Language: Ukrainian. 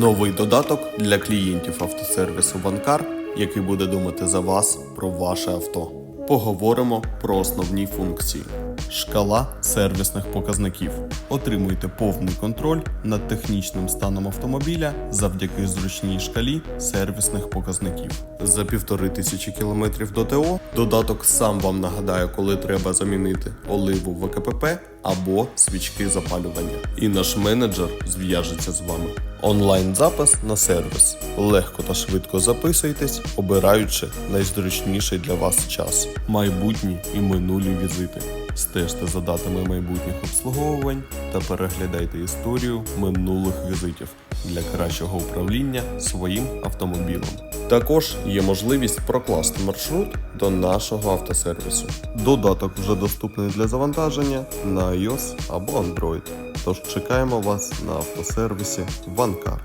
Новий додаток для клієнтів автосервісу Ванкар, який буде думати за вас про ваше авто. Поговоримо про основні функції. Шкала сервісних показників. Отримуйте повний контроль над технічним станом автомобіля завдяки зручній шкалі сервісних показників. За півтори тисячі кілометрів до ТО додаток сам вам нагадає, коли треба замінити оливу в КПП або свічки запалювання. І наш менеджер зв'яжеться з вами. Онлайн запис на сервіс. Легко та швидко записуйтесь, обираючи найзручніший для вас час. Майбутні і минулі візити. Стежте за датами майбутніх обслуговувань та переглядайте історію минулих візитів для кращого управління своїм автомобілем. Також є можливість прокласти маршрут до нашого автосервісу. Додаток вже доступний для завантаження на iOS або Android. Тож чекаємо вас на автосервісі Ванкар.